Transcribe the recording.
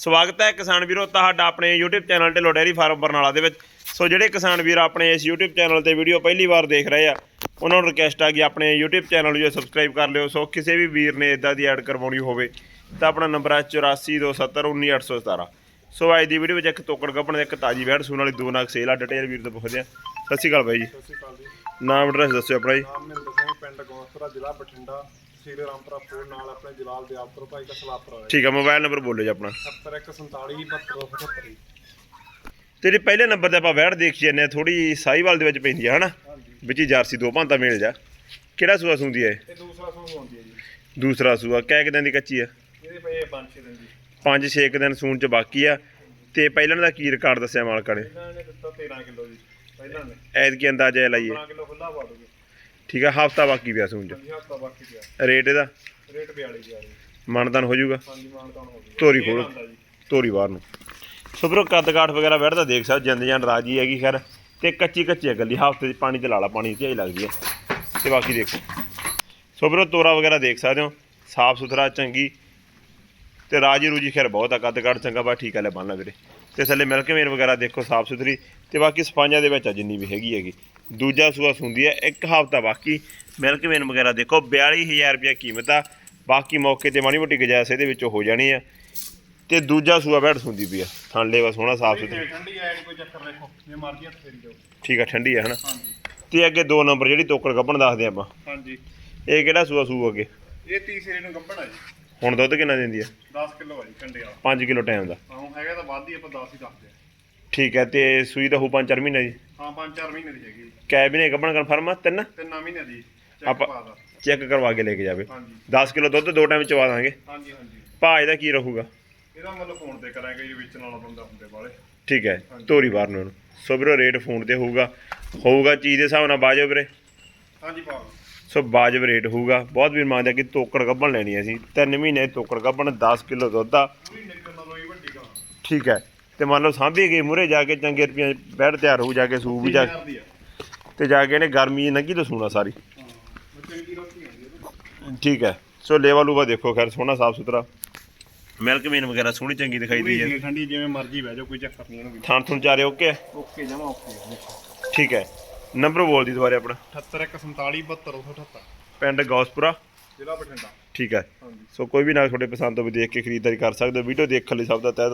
ਸਵਾਗਤ ਹੈ ਕਿਸਾਨ ਵੀਰੋ ਤੁਹਾਡਾ ਆਪਣੇ YouTube channel Dhillon dairy farm Barnala ਦੇ ਵਿੱਚ। ਸੋ ਜਿਹੜੇ ਕਿਸਾਨ ਵੀਰ ਆਪਣੇ ਇਸ YouTube ਚੈਨਲ ਤੇ ਵੀਡੀਓ ਪਹਿਲੀ ਵਾਰ ਦੇਖ ਰਹੇ ਆ ਉਹਨਾਂ ਨੂੰ ਰਿਕਵੈਸਟ ਆ ਕਿ ਆਪਣੇ YouTube ਚੈਨਲ ਨੂੰ ਸਬਸਕ੍ਰਾਈਬ ਕਰ ਲਿਓ। ਸੋ ਕਿਸੇ ਵੀ ਵੀਰ ਨੇ ਇਦਾਂ ਦੀ ਐਡ ਕਰਵਾਉਣੀ ਹੋਵੇ ਤਾਂ ਆਪਣਾ ਨੰਬਰ ਹੈ 8427191817 ਸੋ ਅੱਜ ਦੀ ਵੀਡੀਓ ਵਿੱਚ ਇੱਕ ਤੋਕੜ ਗੱਪਣ ਤੇ ਇੱਕ ਤਾਜੀ ਵੈੜ ਸੂਣ ਵਾਲੀ ਦੋ ਨਾਗ ਸੇਲ ਆ ਡਿਟੇਲ ਵੀਰ ਤੋਂ ਪੁੱਛਦੇ ਆ। ਸਤਿ ਸ਼੍ਰੀ ਅਕਾਲ ਬਾਈ ਜੀ। ਸਤਿ ਸ਼੍ਰੀ ਅਕਾਲ ਜੀ। ਨਾਮ ਐਡਰੈਸ ਦੱਸਿਓ ਆਪਣਾ ਜੀ। ਨਾਮ ਸਿੰਘ ਪਿੰਡ ਗੌਂਸਪੁਰਾ ਜ਼ਿਲ੍ਹਾ ਬਠਿੰਡਾ। ਸ਼੍ਰੀ ਰਾਮਪੁਰਾ ਫੂਲ ਨਾਲ ਆਪਣੇ ਜਲਾਲ ਦੇ ਆਪਤਰ ਭਾਈ ਦਾ ਸਲਾਪੁਰਾ ਹੈ। ਠੀਕ ਆ ਮੋਬਾਈਲ ਨੰਬਰ ਬੋਲੋ ਜੀ ਆਪਣਾ। 7147 7278 ਤੇਰੇ ਪਹਿਲੇ ਨੰਬਰ ਤੇ ਆਪਾਂ ਵੈੜ ਦੇਖ ਜਾਂਦੇ ਆ ਥੋੜੀ ਸਾਈਵਾਲ ਦੇ ਵਿੱਚ ਪੈਂਦੀ ਆ ਹਨਾ? ਵਿੱਚ ਹੀ ਜਰਸੀ ਦੋ ਭਾਂਤਾ ਮਿਲ ਜਾ। ਕਿਹੜਾ ਸੂਆ ਸੁੰਦੀ ਹੈ ਇਹ? ਦੂਸਰਾ ਹੈ ਜੀ। ਸੂਆ ਕਹਿ ਕਿਦਾਂ ਦੀ ਕੱਚੀ ਆ? ਇਹਦੇ ਪਏ 5-6 ਦਿਨ ਜੀ 5-6 ਦਿਨ ਸੂਣ ਚ ਬਾਕੀ ਆ। ਤੇ ਪਹਿਲਾਂ ਦਾ ਕੀ ਰਿਕਾਰਡ ਦੱਸਿਆ ਮਾਲਕਾਂ ਨੇ? ਇਹਨਾਂ ਨੇ ਦਿੱਤਾ 13 ਕਿਲੋ ਜੀ। ਪਹਿਲਾਂ ਨੇ। ਐਤਕੀ ਅੰਦਾਜ਼ਾ ਇਹ ਲਾਈਏ। 15 ਕਿਲੋ ਖੁੱਲਾ ਪਾ ਦੋਗੇ। ਠੀਕ ਆ ਹਫਤਾ ਬਾਕੀ ਪਿਆ ਸੂਣ ਚ ਪੰਜ ਹਫ਼ਤਾ ਬਾਕੀ ਪਿਆ। ਰੇਟ ਇਹਦਾ? ਰੇਟ 42 ਜੀ ਮਨਦਾਨ ਹੋ ਜਾਊਗਾ? ਹਾਂਜੀ ਹੋ ਗਈ ਤੋਰੀ ਖੋਲੋ। ਤੋਰੀ ਬਾਹਰ ਨੂੰ। ਸੁਪਰੋ ਕੱਦ ਕਾਠ ਵਗੈਰਾ ਵੜਦਾ ਦੇਖ ਸਕਦੇ ਜਿੰਦ ਜਾਨ ਰਾਜੀ ਹੈਗੀ ਖੈਰ। ਤੇ ਕੱਚੀ ਕੱਚੀ ਹੈ ਗੱਲੀ ਹਫ਼ਤੇ ਚ ਪਾਣੀ ਤੇ ਲਾ ਲਾ ਪਾਣੀ ਤੇ ਹੀ ਲੱਗਦੀ ਹੈ। ਤੇ ਬਾਕੀ ਦੇਖੋ। ਸੁਪਰੋ ਤੋਰਾ ਵਗੈਰਾ ਦੇਖ ਸਕਦੇ ਹੋ ਸਾਫ਼ ਸੁਥਰਾ ਚੰਗੀ। ਤੇ ਰਾਜੀ ਰੂਜੀ ਖੈਰ ਬਹੁਤ ਆ ਕੱਦ ਕਾਠ ਚੰਗਾ ਬਾ ਠੀਕ ਹੈ ਲੈ ਬੰਨ ਲਾ ਵੀਰੇ। ਤੇ ਥੱਲੇ ਮਿਲਕ ਮੇਨ ਵਗੈਰਾ ਦੇਖੋ ਸਾਫ਼ ਸੁਥਰੀ ਤੇ ਬਾਕੀ ਸਫਾਈਆਂ ਦੇ ਵਿੱਚ ਆ ਜਿੰਨੀ ਵੀ ਹੈਗੀ ਹੈਗੀ। ਦੂਜਾ ਸੂਆ ਸੁੰਦੀ ਹੈ ਇੱਕ ਹਫਤਾ ਬਾਕੀ। ਮਿਲਕ ਮੇਨ ਵਗੈਰਾ ਦੇਖੋ 42000 ਰੁਪਏ ਕੀਮਤ ਆ। ਬਾਕੀ ਮੌਕੇ ਤੇ ਮਾੜੀ ਮੋਟੀ ਗੁਜਾਇਸ਼ ਇਹਦੇ ਵਿੱਚੋਂ ਹੋ ਜਾਣੀ ਆ। ਤੇ ਦੂਜਾ ਸੂਆ ਬੈਠ ਸੁੰਦੀ ਪਈ ਆ। ਥਾਂਲੇ ਵਾ ਸੋਹਣਾ ਸਾਫ਼ ਸੁਥਰਾ। ਠੰਡੀ ਨਹੀਂ ਕੋਈ ਚੱਕਰ ਦੇਖੋ ਜੇ ਮਰਜ਼ੀ ਹੱਥ ਫੇਰੀ ਜਾਓ ਠੀਕ ਆ ਠੰਡੀ ਆ ਹਨਾ? ਹਾਂਜੀ। ਤੇ ਅੱਗੇ ਦੋ ਨੰਬਰ ਜਿਹੜੀ ਤੋਕੜ ਕੱਪਣ ਦੱਸਦੇ ਆਪਾਂ। ਹਾਂਜੀ। ਇਹ ਕਿਹੜਾ ਸੂਆ ਸੂ ਅੱਗੇ? ਇਹ ਤੀਸਰੇ ਨੂੰ ਗੱਭਣਾ ਜੀ। ਹੁਣ ਦੁੱਧ ਕਿੰਨਾ ਦਿੰਦੀ ਆ? 10 ਕਿਲੋ ਆ ਜੀ ਠੰਡੇ ਵਾਲਾ। 5 ਕਿਲੋ ਟਾਈਮ ਦਾ। ਹਾਂ ਹੈਗਾ ਤਾਂ ਵੱਧ ਹੀ ਆਪਾਂ 10 ਹੀ ਦੱਸਦੇ ਆ। ਠੀਕ ਹੈ ਤੇ ਸੂਈ ਦਾ ਹੋ 5-4 ਮਹੀਨੇ ਦੀ। ਹਾਂ 5-4 ਮਹੀਨੇ ਦੀ ਹੈਗੀ। ਜੀ। ਕੈ ਵੀ ਨੇ ਕੱਪਣ ਕਨਫਰਮ ਆ ਤਿੰਨ? ਤਿੰਨ ਮਹੀਨੇ ਦੀ ਚੈੱਕ ਆਪਾਂ- ਪਾ ਦਾ। ਚੈੱਕ ਕਰਵਾ ਕੇ ਲੈ ਕੇ ਜਾਵੇ। ਹਾਂਜੀ। 10 ਕਿਲੋ ਦੁੱਧ ਦੋ ਟਾਈਮ ਚਵਾ ਦਾਂਗੇ। ਹਾਂਜੀ ਹਾਂਜੀ। ਭਾਅ ਇਹਦਾ ਕੀ ਰਹੂਗਾ? ਇਹਦਾ ਮਤਲਬ ਫੋਨ ਤੇ ਕਰਾਂਗੇ ਜੀ ਵੇਚਣ ਵਾਲਾ ਬੰਦਾ ਹੁੰਦੇ ਵਾਲੇ। ਠੀਕ ਹੈ ਤੋਰੀ ਬਾਹਰ ਨੂੰ ਇਹਨੂੰ। ਸੋ ਵੀਰੋ ਰੇਟ ਫੋਨ ਤੇ ਹੋਊਗਾ। ਹੋਊਗਾ ਚੀਜ਼ ਦੇ ਹਿਸਾਬ ਨਾਲ ਬਾਜੋ ਵੀਰੇ। ਹਾਂਜੀ ਪਾ ਸੋ ਵਾਜਬ ਰੇਟ ਹੋਊਗਾ। ਬਹੁਤ ਵੀਰ ਮੰਗਦੇ ਕਿ ਤੋਕੜ ਗੱਭਣ ਲੈਣੀ ਹੈ ਅਸੀਂ। ਤਿੰਨ ਮਹੀਨੇ ਤੋਕੜ ਗੱਭਣ 10 ਕਿਲੋ ਦੁੱਧ ਆ। ਪੂਰੀ ਨਿਕਲ ਨਾ ਰੋਈ ਵੱਡੀ ਗਾ ਠੀਕ ਹੈ। ਤੇ ਮੰਨ ਲਓ ਸਾਂਭੀ ਗਈ ਮੂਰੇ ਜਾ ਕੇ ਚੰਗੇ ਰੁਪਏ ਬੈਠ ਤਿਆਰ ਹੋਊ ਜਾ ਕੇ ਸੂ ਵੀ ਜਾ ਤੇ ਜਾ ਕੇ ਇਹਨੇ ਗਰਮੀ ਨੰਗੀ ਤੋਂ ਸੂਣਾ ਸਾਰੀ। ਹਾਂ ਹੈ ਠੀਕ ਹੈ। ਸੋ ਲੇਵਾ ਲੂਵਾ ਦੇਖੋ ਖੈਰ ਸੋਹਣਾ ਸਾਫ਼ ਸੁਥਰਾ। ਮਿਲਕ ਮੀਨ ਵਗੈਰਾ ਸੋਹਣੀ ਚੰਗੀ ਦਿਖਾਈ ਦੀ ਹੈ। ਠੰਡੀ ਜਿਵੇਂ ਮਰਜ਼ੀ ਬਹਿ ਜਾਓ ਕੋਈ ਚੱਕਰ ਨਹੀਂ ਇਹਨੂੰ ਵੀ। ਥਾਂ ਥੁਣ ਚਾਰੇ ਓਕੇ ਹੈ? ਓਕੇ ਜਮਾ ਓਕੇ ਠੀਕ ਹੈ। ਨੰਬਰ ਬੋਲ ਦੀ ਦੁਬਾਰੇ ਆਪਣਾ। 7147 7278 ਪਿੰਡ ਗੌਸਪੁਰਾ। ਜ਼ਿਲ੍ਹਾ ਬਠਿੰਡਾ। ਠੀਕ ਹੈ। ਹਾਂਜੀ। ਸੋ ਕੋਈ ਵੀ ਨਾ ਤੁਹਾਡੇ ਪਸੰਦ ਤੋਂ ਵੀ ਦੇਖ ਕੇ ਖਰੀਦਦਾਰੀ ਕਰ ਸਕਦੇ ਹੋ। ਵੀਡੀਓ ਦੇਖਣ ਲਈ ਸਭ ਦਾ ਤਹਿ